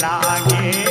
લાગેલી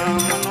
Ram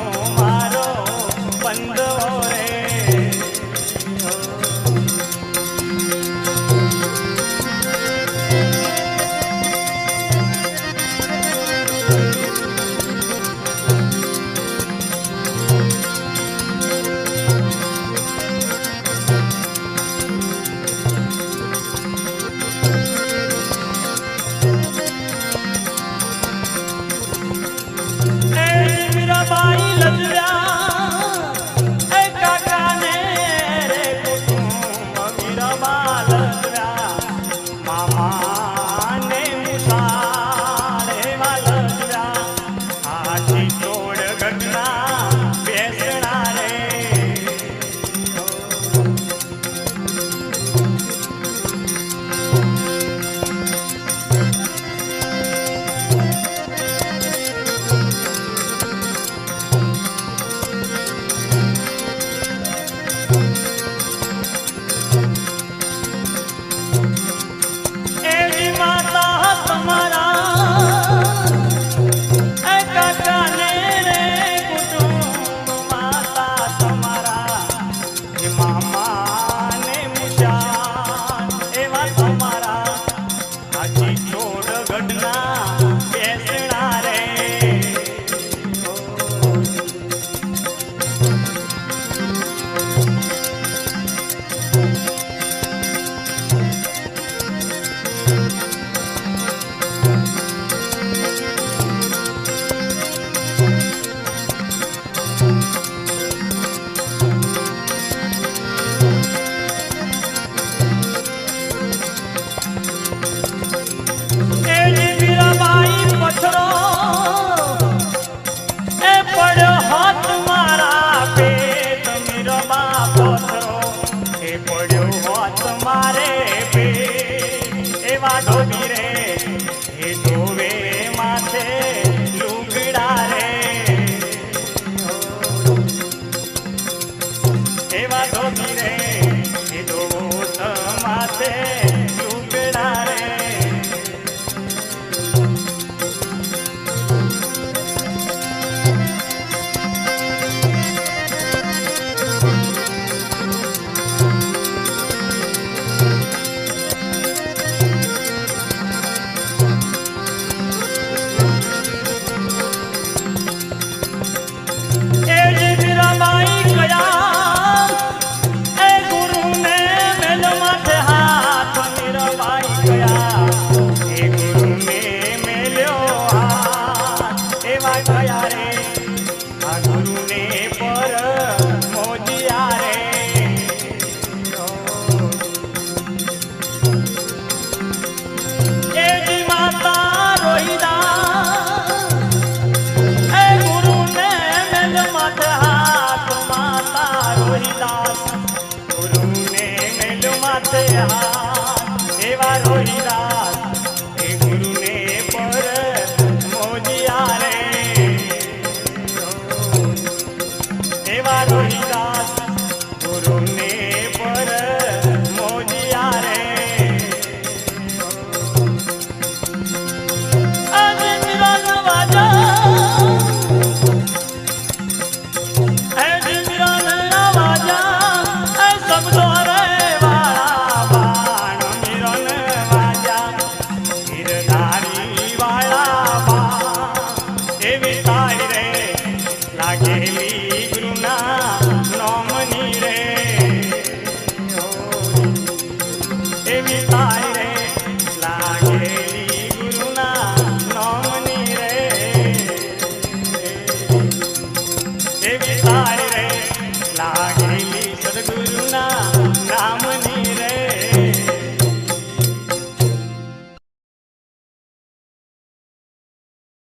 સેવા થયા રે. આ ગુરુને પર મોજિયા રે. ગુરુને મેલું માથે હા એવા